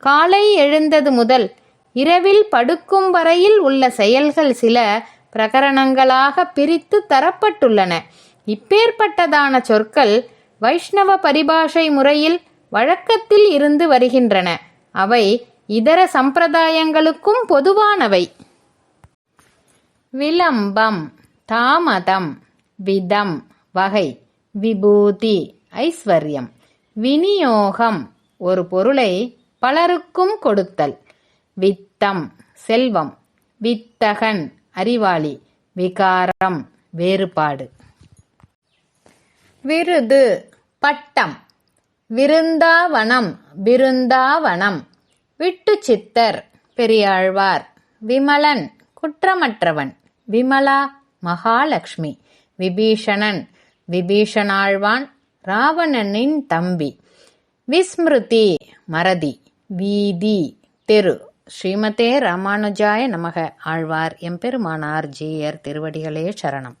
காலை எழுந்தது முதல் இரவில் படுக்கும் வரையில் உள்ள செயல்கள் சில பிரகரணங்களாக பிரித்து தரப்பட்டுள்ளன. இப்பேற்பட்டதான சொற்கள் வைஷ்ணவ பரிபாஷை முறையில் வழக்கத்தில் இருந்து வருகின்றன. அவை இதர சம்பிரதாயங்களுக்கும் பொதுவானவை. விளம்பம் தாமதம் விதம் வகை விபூதி ஐஸ்வர்யம் விநியோகம் ஒரு பொருளை பலருக்கும் கொடுத்தல். வித்தம் செல்வம். வித்தகன் அறிவாளி. விகாரம் வேறுபாடு. விருது பட்டம். விருந்தாவனம் விருந்தாவனம் விட்டு சித்தர் பெரியாழ்வார். விமலன் குற்றமற்றவன். விமலா மகாலட்சுமி. விபீஷணன் விபீஷணாழ்வான். ராவணனின் தம்பி. விஸ்மிருதி மறதி. வீதி தெரு. ஸ்ரீமதே ராமானுஜாய நமக. ஆழ்வார் எம்பெருமானார் ஜீயர் திருவடிகளே சரணம்.